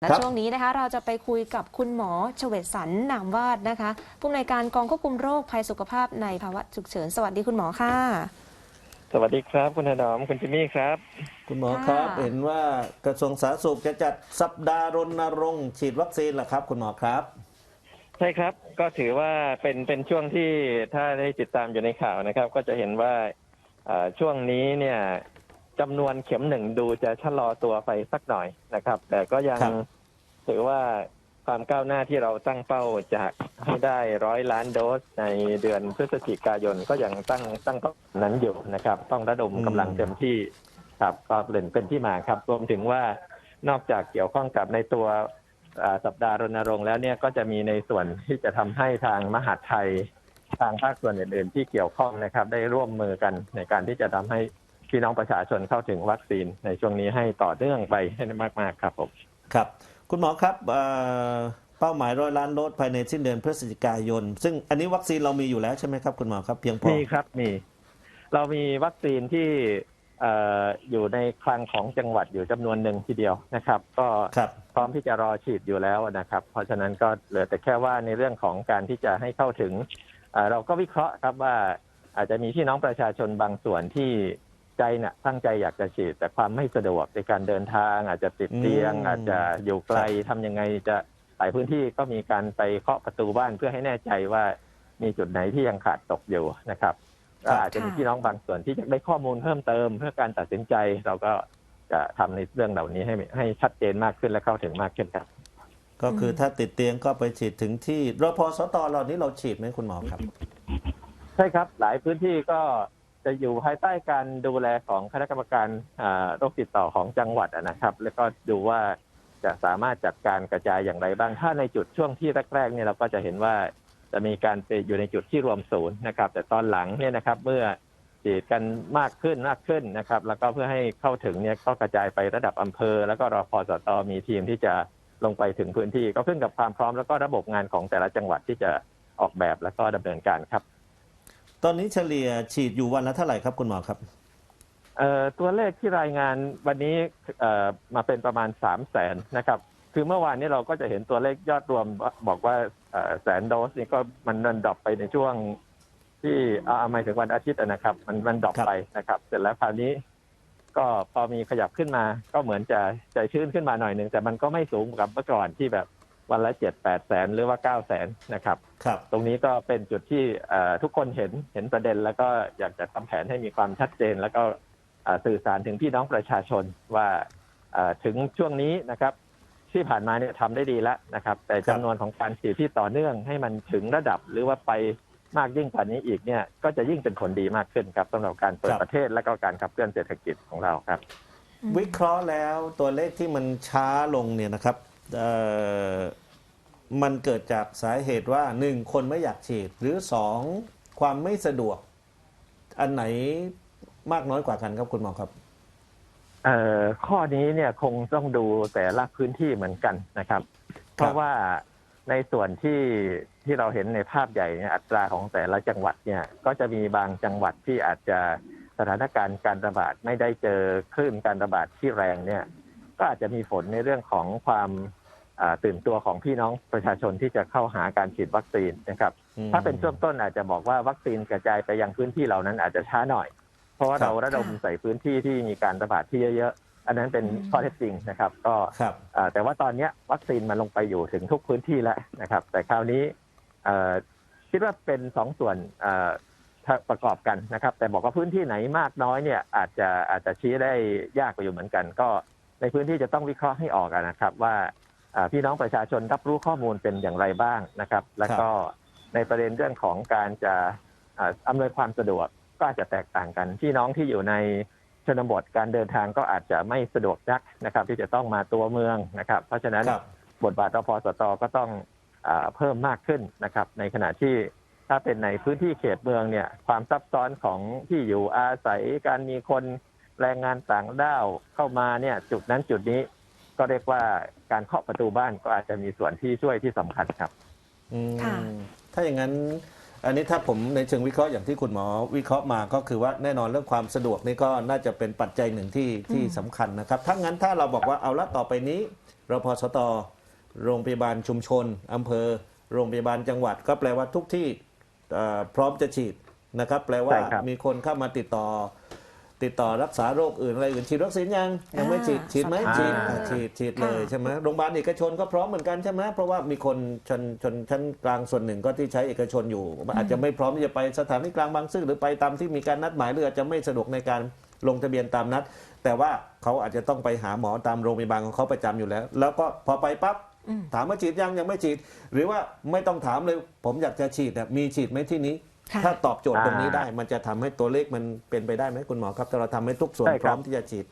และครับช่วงนี้นะคะเราจะไปคุยกับคุณหมอเฉวตสันนามวาดนะคะผู้อำนวยการกองควบคุมโรคภัยสุขภาพในภาวะฉุกเฉิน สวัสดีคุณหมอค่ะ สวัสดีครับ คุณถนอมคุณจิมมี่ครับ คุณหมอครับค่ะเห็นว่ากระทรวงสาธารณสุขจะจัดสัปดาห์รณรงค์ฉีดวัคซีนเหรอครับ คุณหมอครับ ใช่ครับก็ถือว่าเป็นเป็นช่วงที่ถ้าได้ติดตามอยู่ในข่าวนะครับ ก็จะเห็นว่าเอ่อช่วงนี้เนี่ย จำนวนเข็มหนึ่งดูจะชะลอตัวไปสักหน่อยนะครับ แต่ก็ยังครับ ถือว่าความก้าวหน้าที่เราตั้งเป้าจากให้ได้ร้อยล้านโดสในเดือนพฤศจิกายนก็ยังตั้งตั้งเป้านั้นอยู่นะครับ ต้องระดมกำลังเต็มที่ ครับก็เป็นเป็นที่มาครับรวมถึงว่านอกจากเกี่ยวข้องกับในตัวอ่าสัปดาห์รณรงค์แล้วเนี่ยก็จะมีในส่วนที่จะทำให้ทางมหาดไทย ทางภาคส่วนอื่นๆ ที่เกี่ยวข้องนะครับ ได้ร่วมมือกันในการที่จะทำให้ พี่น้องประชาชนเข้าถึงวัคซีนในช่วงนี้ให้ต่อเนื่องไปให้ได้มาก ๆ ครับผมครับ คุณหมอครับเอ่อเป้าหมายร้อยล้านโดสภายในสิ้นเดือนพฤศจิกายน ซึ่งอันนี้วัคซีนเรามีอยู่แล้วใช่ไหมครับคุณหมอครับเพียงพอมีครับมี เรามีวัคซีนที่เอ่ออยู่ในคลังของจังหวัดอยู่จำนวนหนึ่งทีเดียวนะครับ ก็ครับพร้อมที่จะรอฉีดอยู่แล้วนะครับ เพราะฉะนั้นก็เหลือแต่แค่ว่าในเรื่องของการที่จะให้เข้าถึงเอ่อเราก็วิเคราะห์ครับว่าอาจจะมีพี่น้องประชาชนบางส่วนที่ ใจเนี่ยตั้งใจอยากจะฉีด แต่ความไม่สะดวกในการเดินทาง อาจจะติดเตียง อืม อาจจะอยู่ไกลทำยังไงจะหลายพื้นที่ก็มีการไปเคาะประตูบ้านเพื่อให้แน่ใจว่ามีจุดไหนที่ยังขาดตกอยู่นะครับก็อาจจะมีพี่น้องบางส่วนที่จะได้ข้อมูลเพิ่มเติม เพื่อการตัดสินใจเราก็จะทำในเรื่องเหล่านี้ให้ให้ชัดเจนมากขึ้นและเข้าถึงมากขึ้นครับ ก็คือถ้าติดเตียงก็ไปฉีดถึงที่รพสตเรานี้เราฉีดไหมคุณหมอครับ ใช่ครับ หลายพื้นที่ก็ จะอยู่ภายใต้การดูแลของคณะกรรมการโรคติดต่อของจังหวัดนะครับ แล้วก็ดูว่าจะสามารถจัดการกระจายอย่างไรบ้าง ถ้าในจุดช่วงที่แรกๆเนี่ยเราก็จะเห็นว่าจะมีการไปอยู่ในจุดที่รวมศูนย์นะครับ แต่ตอนหลังเนี่ยนะครับเมื่อฉีดกันมากขึ้นมากขึ้นนะครับ แล้วก็เพื่อให้เข้าถึงเนี่ยก็กระจายไประดับอำเภอ แล้วก็รอพอสตอมีทีมที่จะลงไปถึงพื้นที่ ก็ขึ้นกับความพร้อมแล้วก็ระบบงานของแต่ละจังหวัดที่จะออกแบบแล้วก็ดำเนินการครับ ตอนนี้เฉลี่ยฉีดอยู่วันละเท่าไหร่ครับคุณหมอครับ เอ่อตัวเลขที่รายงานวันนี้เอ่อมาเป็นประมาณสามแสนนะครับ คือเมื่อวานนี้เราก็จะเห็นตัวเลขยอดรวมบอกว่าเอ่อแสนโดสนี่ก็มันมันดรอปไปในช่วงที่เอาเอาหมายถึงวันอาทิตย์อะนะครับ มันมันดรอปครับไปนะครับ เสร็จแล้วคราวนี้ ก็พอมีขยับขึ้นมา ก็เหมือนจะใจชื้นขึ้นมาหน่อยหนึ่งแต่มันก็ไม่สูงกับเมื่อก่อนที่แบบ วันละเจ็ดแปดแสนหรือว่าเก้าแสนนะครับ ครับ ตรงนี้ก็เป็นจุดที่เอ่อทุกคนเห็นเห็นประเด็น แล้วก็อยากจะทำแผนให้มีความชัดเจน แล้วก็เอ่อสื่อสารถึงพี่น้องประชาชนว่าเอ่อถึงช่วงนี้นะครับ ที่ผ่านมาเนี่ยทำได้ดีแล้วนะครับ แต่จำนวนของการฉีดที่ต่อเนื่องให้มันถึงระดับหรือว่าไปมากยิ่งกว่านี้อีกเนี่ยก็จะยิ่งเป็นผลดีมากขึ้นครับสำหรับการเปิดครับประเทศและก็การขับเคลื่อนเศรษฐกิจของเราครับ วิเคราะห์แล้วตัวเลขที่มันช้าลงเนี่ยนะครับเอ่อ มันเกิดจากสาเหตุว่าหนึ่งคนไม่อยากฉีด หรือสองความไม่สะดวก อันไหนมากน้อยกว่ากันครับคุณหมอครับเอ่อข้อนี้เนี่ยคงต้องดูแต่ละพื้นที่เหมือนกันนะครับ เพราะว่าในส่วนที่ที่เราเห็นในภาพใหญ่เนี่ยอัตราของแต่ละจังหวัดเนี่ย ก็จะมีบางจังหวัดที่อาจจะสถานการณ์การระบาดไม่ได้เจอคลื่นการระบาดที่แรงเนี่ย ก็อาจจะมีผลในเรื่องของความอ่าตื่นตัวของพี่น้องประชาชนที่จะเข้าหาการฉีดวัคซีนนะครับอืมถ้าเป็นช่วงต้นอาจจะบอกว่าวัคซีนกระจายไปยังพื้นที่เหล่านั้นอาจจะช้าหน่อย เพราะว่าครับเราระดมค่ะใส่พื้นที่ที่มีการระบาดที่เยอะๆ อันนั้นเป็นอืมข้อเท็จจริงนะครับ ก็ครับอ่าแต่ว่าตอนเนี้ยวัคซีนมันลงไปอยู่ถึงทุกพื้นที่แล้วนะครับ แต่คราวนี้เอ่อคิดว่าเป็นสองส่วนเอ่อถ้าประกอบกันนะครับ แต่บอกว่าพื้นที่ไหนมากน้อยเนี่ยอาจจะอาจจะชี้ได้ยากกว่าอยู่เหมือนกัน ก็ ในพื้นที่จะต้องวิเคราะห์ให้ออกอะนะครับว่าอ่าพี่น้องประชาชนรับรู้ข้อมูลเป็นอย่างไรบ้างนะครับ แล้วก็ในประเด็นเรื่องของการจะอ่าอำนวยความสะดวกก็อาจจะแตกต่างกันพี่น้องที่อยู่ในชนบทการเดินทางก็อาจจะไม่สะดวกนักนะครับ ที่จะต้องมาตัวเมืองนะครับ เพราะฉะนั้นครับบทบาทรพสตก็ต้องอาเพิ่มมากขึ้นนะครับ ในขณะที่ถ้าเป็นในพื้นที่เขตเมืองเนี่ย ความซับซ้อนของที่อยู่อาศัยการมีคน แรงงานต่างด้าวเข้ามาเนี่ย จุดนั้นจุดนี้ก็เรียกว่าการเคาะประตูบ้านก็อาจจะมีส่วนที่ช่วยที่สำคัญครับ อืมค่ะ ถ้าอย่างนั้น อันนี้ถ้าผมในเชิงวิเคราะห์อย่างที่คุณหมอวิเคราะห์มาก็คือว่าแน่นอนเรื่องความสะดวกนี่ก็น่าจะเป็นปัจจัยหนึ่งที่ที่สำคัญนะครับ ถ้างั้นถ้าเราบอกว่าเอาละต่อไปนี้รพสตโรงพยาบาลชุมชนอำเภอ โรงพยาบาลจังหวัด ก็แปลว่าทุกที่เอ่อพร้อมจะฉีดนะครับ แปลว่าใช่ครับ มีคนเข้ามาติดต่อ ติดต่อรักษาโรคอื่นอะไรอื่นฉีดวัคซีนยังยังไม่ฉีดอ่าฉีดไหมสอบถามฉีดอ่าอะฉีดฉีดเลยค่ะใช่ไหมโรงพยาบาลเอกชนก็พร้อมเหมือนกันใช่ไหมเพราะว่ามีคนชนชนชั้นกลางส่วนหนึ่งก็ที่ใช้เอกชนอยู่ อาจจะไม่พร้อมที่จะไปสถานีกลางบางซื่อหรือไปตามที่มีการนัดหมายหรืออาจจะไม่สะดวกในการลงทะเบียนตามนัด แต่ว่าเขาอาจจะต้องไปหาหมอตามโรงพยาบาลของเขาประจำอยู่แล้ว แล้วก็พอไปปั๊บอืมถามว่าฉีดยังยังไม่ฉีด หรือว่าไม่ต้องถามเลยผมอยากจะฉีดเนี่ยมีฉีดไหมที่นี้ค่ะ ถ้าตอบโจทย์ตรงนี้อ่าได้ มันจะทำให้ตัวเลขมันเป็นไปได้ไหมคุณหมอครับถ้าเราทำให้ทุกส่วนใช่พครับร้อมที่จะฉีด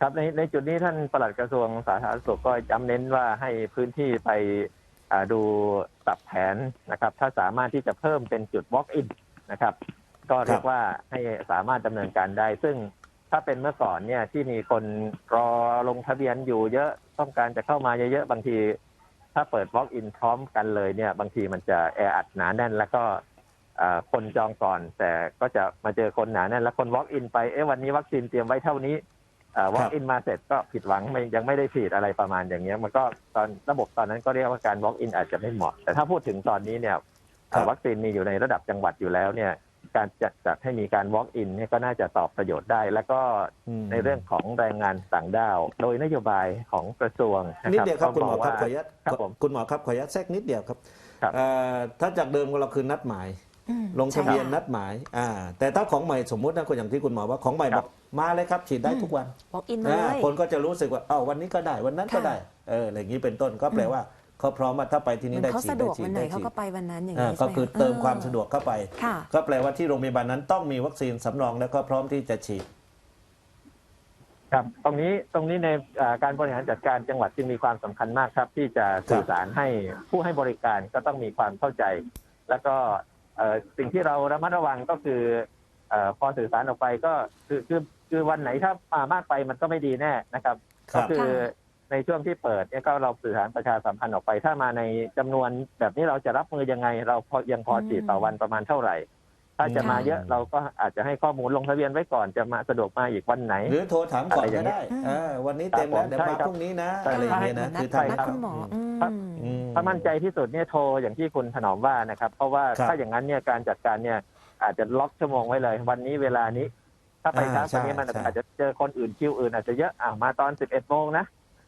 ครับในในจุดนี้ท่านปลัดกระทรวงสาธารณสุขก็ย้ำเน้นว่าให้พื้นที่ไปอ่าดูปรับแผนนะครับ ถ้าสามารถที่จะเพิ่มเป็นจุด walk-in นะครับ ก็เรียกว่าให้สามารถดำเนินการได้ ซึ่งถ้าเป็นเมื่อก่อนเนี่ยที่มีคนรอลงทะเบียนอยู่เยอะต้องการจะเข้ามาเยอะๆบางที ถ้าเปิด walk-in พร้อมกันเลยเนี่ย บางทีมันจะแออัดหนาแน่น แล้วก็อ่า คนจองก่อน แต่ก็จะมาเจอคนหนาแน่นแล้วคน walk-in ไปเอ๊ะวันนี้วัคซีนเตรียมไว้เท่านี้อ่า walk-in มาเสร็จก็ผิดหวังไม่ยังไม่ได้ฉีดอะไรประมาณอย่างเงี้ย มันก็ตอนระบบตอนนั้นก็เรียกว่าการ walk-in อาจจะไม่เหมาะ แต่ถ้าพูดถึงตอนนี้เนี่ยครับวัคซีนมีอยู่ในระดับจังหวัดอยู่แล้วเนี่ย การจัดจัดให้มีการ walk-in เนี่ยก็น่าจะตอบประโยชน์ได้ แล้วก็อืมในเรื่องของแรงงานต่างด้าว โดยนโยบายของกระทรวงนะนิดครับเดียวครับก็คุณหมอครับว่าขออนุญาตครับผมคุณหมอครับขออนุญาตแทรกนิดเดียวครับครับเอ่อถ้าจากเดิมเราคือนัดหมายอืม ลงทะเบียนใช่นัดหมายอ่าแต่ถ้าของใหม่สมมุตินะคนอย่างที่คุณหมอว่าของใหม่ครับอบกมาเลยครับฉีดได้ทุกวัน walk in เลอ่ายคนก็จะรู้สึกว่าเอ้าวันนี้ก็ได้วันนั้นก็ค่ะได้เอออะไรอย่างนี้เป็นต้นก็แปลว่าเขาพร้อมว่าถ้าไปที่เหมืนี่อนได้เขาฉีดสะดได้วกฉีวัดนไหนได้เขาฉีดก็ไปวันนั้นอย่างอ่านี้ก็ใช่ไหคือเติมความสะดวกเข้าไปค่ะก็แปลว่าที่โรงพยาบาลนั้นต้องมีวัคซีนสำรองแล้วก็พร้อมที่จะฉีดครับตรงนี้ตรงนี้ในอ่าการบริหารจัดการจังหวัดจึงมีความสำคัญมากครับ ที่จะสื่อสารให้ผู้ให้บริการก็ต้องมีความเข้าใจ แล้วก็ เอ่อสิ่งที่เราระมัดระวังก็คือเอ่อพอสื่อสารออกไปก็คือคือคือวันไหนถ้ามามากไปมันก็ไม่ดีแน่นะครับครัก็บคือค่ะในช่วงที่เปิดเนี่ยก็เราสื่อสารประชาสัมพันธ์ออกไป ถ้ามาในจำนวนแบบนี้เราจะรับมือยังไง เราพอยังพอฉีดต่อวันประมาณเท่าไหร่ ถ้าจะมาเยอะเราก็อาจจะให้ข้อมูลลงทะเบียนไว้ก่อนจะมาสะดวกมาอีกวันไหน หรือโทรถามก่อนอะไรอก็ย่างนี้ได้อืมเออวันนี้เต็มแล้วครับผมเดี๋ยวมาใช่ครับพรุ่งนี้นะใช่อะไรอย่างเงี้ยนะนัดคือนัทำดคุณหมออืมครับอืมถ้ามั่นใจที่สุดเนี่ยโทรอย่างที่คุณถนอมว่านะครับ เพราะว่าครับถ้าอย่างนั้นเนี่ยการจัดการเนี่ยอาจจะล็อกชั่วโมงไว้เลย วันนี้เวลานี้ ถ้าไปอ่าช้ากว่านี้ใช่มันใช่อาจจะเจอคนอื่นคิวอื่นอาจจะเยอะอ่ามาตอน11โมงนะ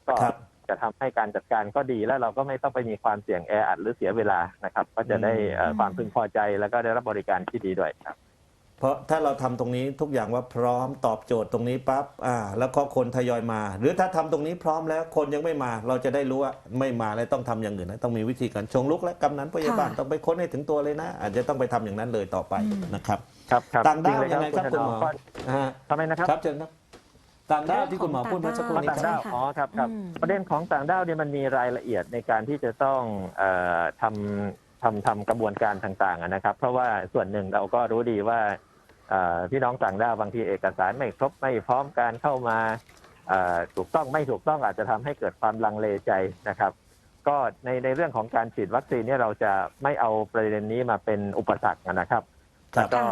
ก็ครับ จะทำให้การจัดการก็ดีแล้วเราก็ไม่ต้องไปมีความเสี่ยงแออัดหรือเสียเวลานะครับ ก็จะได้เอ่ออืมความพึงพอใจแล้วก็ได้รับบริการที่ดีด้วยครับเพราะถ้าเราทำตรงนี้ทุกอย่างว่าพร้อมตอบโจทย์ตรงนี้ปั๊บอ่า แล้วก็คนทยอยมา หรือถ้าทำตรงนี้พร้อมแล้วคนยังไม่มา เราจะได้รู้ว่าไม่มาแล้วต้องทำอย่างอื่นนะต้องมีวิธีการชงลุกและกำนันพยาบาลค่ะต้องไปค้นให้ถึงตัวเลยนะ อาจจะต้องไปทำอย่างนั้นเลยต่อไปอืมนะครับครับ ครับต่างด้าวจริยังไงครับณคุณหมอถนก็อ่าทำไมนะครับครับเชิญครับ ต่างด้าวที่คุณหมอพูดเมื่อสักครู่อ๋อนี้ต่างคด้ารับวใช่ค่ะอ๋อครับครับ อืม ประเด็นของต่างด้าวเนี่ยมันมีรายละเอียดในการที่จะต้องเอ่อทำทำทำกระบวนการต่างๆอะนะครับ เพราะว่าส่วนหนึ่งเราก็รู้ดีว่าเอ่อพี่น้องต่างด้าวบางทีเอกสารไม่ครบไม่พร้อมการเข้ามาเอ่อถูกต้องไม่ถูกต้องอาจจะทำให้เกิดความลังเลใจนะครับ ก็ในในเรื่องของการฉีดวัคซีนเนี่ยเราจะไม่เอาประเด็นนี้มาเป็นอุปสรรคนะครับครับแล้วก็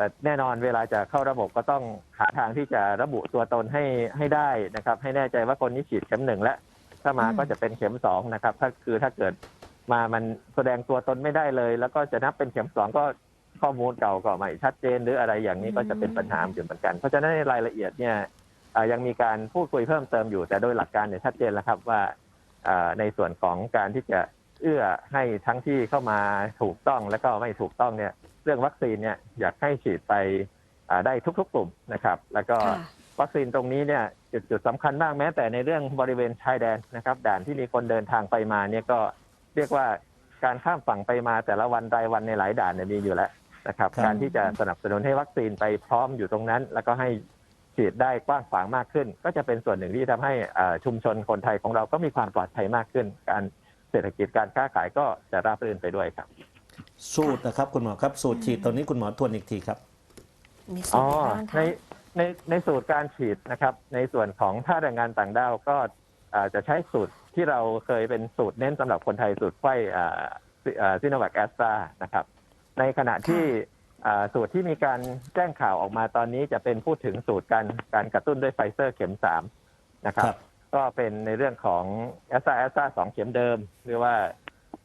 แต่แน่นอนเวลาจะเข้าระบบก็ต้องหาทางที่จะระบุตัวตนให้ให้ได้นะครับ ให้แน่ใจว่าคนนี้ฉีดเข็มหนึ่งแล้วถ้ามาอืมก็จะเป็นเข็มสองนะครับ ถ้าคือถ้าเกิดมามันแสดงตัวตนไม่ได้เลย แล้วก็จะนับเป็นเข็มสองก็ข้อมูลเก่าก็ไม่ชัดเจนหรืออะไรอย่างนี้ก็จะเป็นปัญหาอยู่เหมือนกัน เพราะฉะนั้นในรายละเอียดเนี่ยอ่ายังมีการพูดคุยเพิ่มเติมอยู่ แต่โดยหลักการเนี่ยชัดเจนแล้วครับว่าอ่าในส่วนของการที่จะเอื้อให้ทั้งที่เข้ามาถูกต้องและก็ไม่ถูกต้องเนี่ย เรื่องวัคซีนเนี่ยอยากให้ฉีดไปอ่าได้ทุก ๆ กลุ่มนะครับ แล้วก็ค่ะวัคซีนตรงนี้เนี่ยจุดจุดสำคัญมากแม้แต่ในเรื่องบริเวณชายแดนนะครับ ด่านที่มีคนเดินทางไปมาเนี่ยก็เรียกว่าการข้ามฝั่งไปมาแต่ละวันรายวันในหลายด่านเนี่ยมีอยู่แล้วนะครับครับการที่จะสนับสนุนให้วัคซีนไปพร้อมอยู่ตรงนั้น แล้วก็ให้ฉีดได้กว้างขวางมากขึ้น ก็จะเป็นส่วนหนึ่งที่ทำให้อ่าชุมชนคนไทยของเราก็มีความปลอดภัยมากขึ้น การเศรษฐกิจการค้าขายก็จะราบรื่นไปด้วยครับ สูตรนะครับคุณหมอครับสูตรฉีดตอนนี้คุณหมอทวนอีกทีครับ มีสูอ๋ตอรอะไรบ้างในคะในในสูตรการฉีดนะครับ ในส่วนของท่าแรงงานต่างด้าวก็อ่าจะใช้สูตรที่เราเคยเป็นสูตรเน้นสำหรับคนไทยสูตรไข้ซิโนแวคแอสตรานะครับ ในขณะที่อ่าสูตรที่มีการแจ้งข่าวออกมาตอนนี้จะเป็นพูดถึงสูตรการการกระตุ้นด้วยไฟเซอร์เข็มสามนะครับครับก็เป็นในเรื่องของแอสตราแอสตราสองเข็มเดิม หรือว่า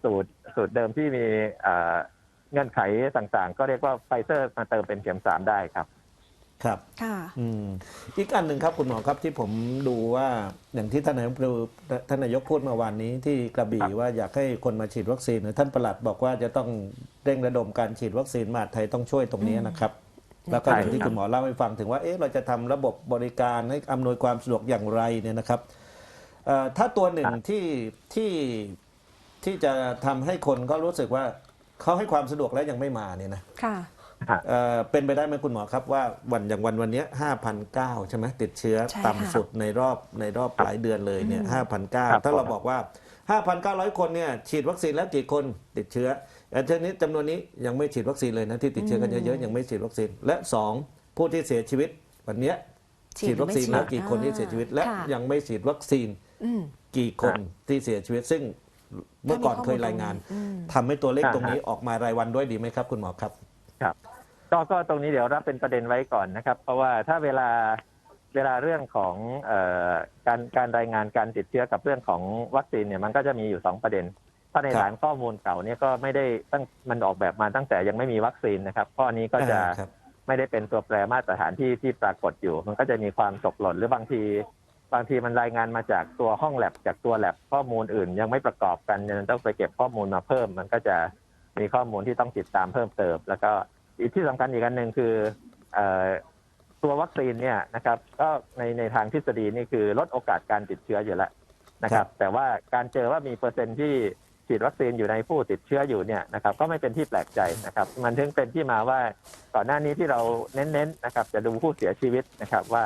สูตรสูตรเดิมที่มีอ่าเงื่อนไขต่างๆ ก็เรียกว่าไฟเซอร์มาเติมเป็นเข็มสามได้ครับครับค่ะอืมอีกอันหนึ่งครับคุณหมอครับที่ผมดูว่าอย่างที่ท่านนายกท่านนายกพูดเมื่อวานนี้ที่กระบี่ครับว่าอยากให้คนมาฉีดวัคซีนท่านประหลัดบอกว่าจะต้องเร่งระดมการฉีดวัคซีนมหาดไทยต้องช่วยตรงนี้นะครับ แล้วก็อย่างที่คุณหมอเล่าให้ฟังถึงว่าเอ๊ะเราจะทำระบบบริการให้อำนวยความสะดวกอย่างไรเนี่ยนะครับเอ่อถ้าตัวหนึ่งที่ที่ ที่จะทำให้คนก็รู้สึกว่าเขาให้ความสะดวกแล้วยังไม่มาเนี่ยนะค่ะ เอ่อเป็นไปได้ไหมคุณหมอครับว่าวันอย่างวันวันเนี้ห้าพันเก้าใช่ไหมติดเชื้อใช่ค่ะ ต่ำสุดในรอบในรอบหลายเดือนเลยเนี่ยอืมห้าพันเก้าครับ ถ้าเราผมบอกว่าห้าพันเก้าร้อยคนเนี่ยฉีดวัคซีนแล้วกี่คนติดเชื้อแต่ทีนี้จำนวนนี้ยังไม่ฉีดวัคซีนเลยนะที่ติดเชื้อกันเยอะๆยังไม่ฉีดวัคซีนและสองผู้ที่เสียชีวิตวันเนี้ยฉีดวัคซีนแล้วกี่คนที่เสียชีวิตและค่ะยังไม่ฉีดวัคซีน อืม กี่คนที่เสียชีวิตซึ่ง เมื่อก่อนเคยรายงานอืมทำให้ตัวเลขตรงนี้ออกมารายวันด้วยดีไหมครับคุณหมอครับครับก็ก็ตรงนี้เดี๋ยวรับเป็นประเด็นไว้ก่อนนะครับ เพราะว่าถ้าเวลาเวลาเรื่องของเอ่อการการรายงานการติดเชื้อกับเรื่องของวัคซีนเนี่ยมันก็จะมีอยู่สองประเด็นถ้าในครับฐานข้อมูลเก่าเนี่ยก็ไม่ได้ตั้งมันออกแบบมาตั้งแต่ยังไม่มีวัคซีนนะครับข้อนี้ก็จะอ่าครับไม่ได้เป็นตัวแปรมาตรฐานที่ที่ปรากฏอยู่ มันก็จะมีความตกหล่นหรือบางที บางทีมันรายงานมาจากตัวห้องแลบจากตัวแลบข้อมูลอื่น ยังไม่ประกอบกันยังต้องไปเก็บข้อมูลมาเพิ่ม มันก็จะมีข้อมูลที่ต้องติดตามเพิ่มเติม แล้วก็อีกที่สำคัญอีกอันหนึ่งคือเอ่อตัววัคซีนเนี่ยนะครับ ก็ในในทางทฤษฎีนี่คือลดโอกาสการติดเชื้ออยู่แล้วนะคครัรับบแต่ว่าการเจอว่ามีเปอร์เซ็นต์ที่ฉีดวัคซีนอยู่ในผู้ติดเชื้ออยู่เนี่ยนะครับ ก็ไม่เป็นที่แปลกใจนะครับ มันถึงเป็นที่มาว่าก่อนหน้านี้ที่เราเน้นๆนะครับ จะดูผู้เสียชีวิตนะครับว่า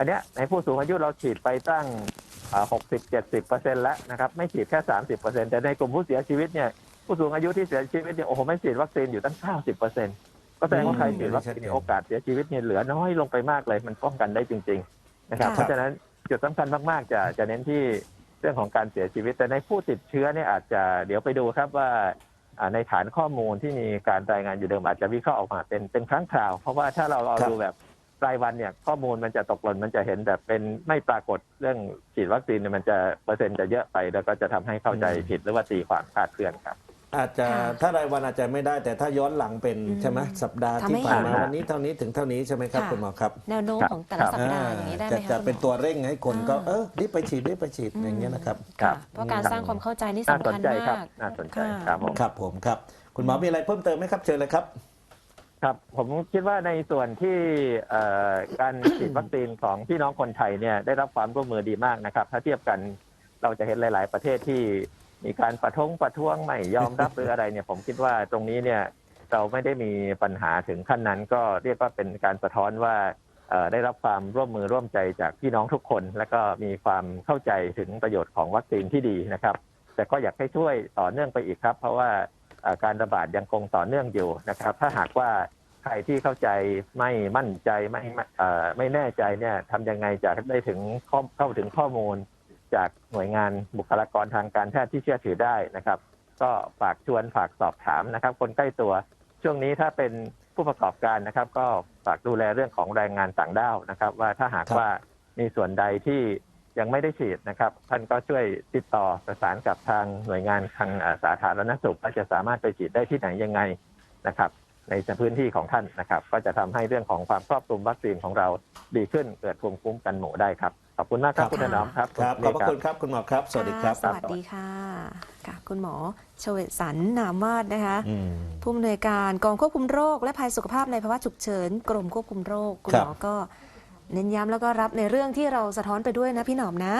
อันเนี้ยในผู้สูงอายุเราฉีดไปตั้งหกสิบเจ็ดสิบเปอร์เซ็นต์แล้วนะครับไม่ฉีดแค่สามสิบเปอร์เซ็นต์แต่ในกลุ่มผู้เสียชีวิตเนี่ยผู้สูงอายุที่เสียชีวิตเนี่ยโอ้โหไม่ฉีดวัคซีนอยู่ตั้งเก้าสิบเปอร์เซ็นต์ก็แสดงว่าใครฉีดวัคซีนเนี่ยโอกาสเสียชีวิตเนี่ยเหลือน้อยลงไปมากเลยมันป้องกันได้จริง ๆ นะครับค่ะเพราะฉะนั้นจุดสำคัญมากๆจะจะเน้นที่เรื่องของการเสียชีวิต แต่ในผู้ติดเชื้อเนี่ยอาจจะเดี๋ยวไปดูครับว่าอ่าในฐานข้อมูลที่มีการรายงานอยู่เดิมอาจจะวิเคราะห์ออกมาเป็นเป็นครั้งคราว เพราะว่าถ้าเราเอาครับดูแบบ รายวันเนี่ยข้อมูลมันจะตกหล่นมันจะเห็นแบบเป็นไม่ปรากฏเรื่องฉีดวัคซีนเนี่ยมันจะเปอร์เซ็นต์จะเยอะไป แล้วก็จะทำให้เข้าใจผิดหรือว่าตีความคลาดเคลื่อนครับ อาจจะค่ะถ้ารายวันอาจจะไม่ได้ แต่ถ้าย้อนหลังเป็นอืมใช่ไหมสัปดาห์ทำให้ที่ผ่านมาเห็นวันนี้เท่านี้ถึงเท่านี้ใช่ไหมครับค่ะคุณหมอครับแนวโน้มครับของแต่ละสัปดาห์อย่างนี้ได้ไหมจะคะจะคุณหมอเป็นตัวเร่งให้คนก็อ่าเออรีบไปฉีดรีบไปฉีดอย่างเงี้ยนะครับครัค่ะบเพราะการสร้างความเข้าใจนี่น่าสำสนคัญใจครับมากน่าสนใจค่ะครับผมครับผมครับ คุณหมอมีอะไรเพิ่มเติมไหมครับเชิญเลยครับ ครับผมคิดว่าในส่วนที่เอ่อการฉีดวัคซีนของพี่น้องคนไทยเนี่ยได้รับความร่วมมือดีมากนะครับ ถ้าเทียบกันเราจะเห็นหลาย ๆ ประเทศที่มีการประท้วงประท้วงไม่ยอมรับหรืออะไรเนี่ย ผมคิดว่าตรงนี้เนี่ยเราไม่ได้มีปัญหาถึงขั้นนั้น ก็เรียกว่าเป็นการสะท้อนว่าเอ่อได้รับความร่วมมือร่วมใจจากพี่น้องทุกคน แล้วก็มีความเข้าใจถึงประโยชน์ของวัคซีนที่ดีนะครับ แต่ก็อยากให้ช่วยต่อเนื่องไปอีกครับ เพราะว่า การระบาดยังคงต่อเนื่องอยู่นะครับ ถ้าหากว่าใครที่เข้าใจไม่มั่นใจไม่เอ่ไม่แน่ใจเนี่ยทำยังไงจะได้ถึงเข้าถึงข้อมูล จากหน่วยงานบุคลากรทางการแพทย์ที่เชื่อถือได้นะครับ ก็ฝากชวนฝากสอบถามนะครับ คนใกล้ตัวช่วงนี้ถ้าเป็นผู้ประกอบการนะครับ ก็ฝากดูแลเรื่องของแรงงานต่างด้าวนะครับ ว่าถ้าหากว่ามีส่วนใดที่ ยังไม่ได้ฉีดนะครับ ท่านก็ช่วยติดต่อประสานกับทางหน่วยงานทางเอ่อสาธารณสุขว่าจะสามารถไปฉีดได้ที่ไหนยังไงนะครับ ในพื้นที่ของท่านนะครับ ก็จะทำให้เรื่องของความครอบคลุมวัคซีนของเราดีขึ้นเกิดภูมิคุ้มกันหมู่ได้ครับขอบคุณมากครับครับคุณถนอมครับครับขอบพระณคุณครับคุณหมอครับ สวัสดีครับะสวัสดีค่ะค่ะคุณหมอเฉวตสันนามวาดนะคะอืมผู้อำนวยการกองควบคุมโรค และภัยสุขภาพในภาวะฉุกเฉินกรมควบคุมโรคคุณครับหมอก็ เน้นย้ำแล้วก็รับในเรื่องที่เราสะท้อนไปด้วยนะพี่หนอมนะ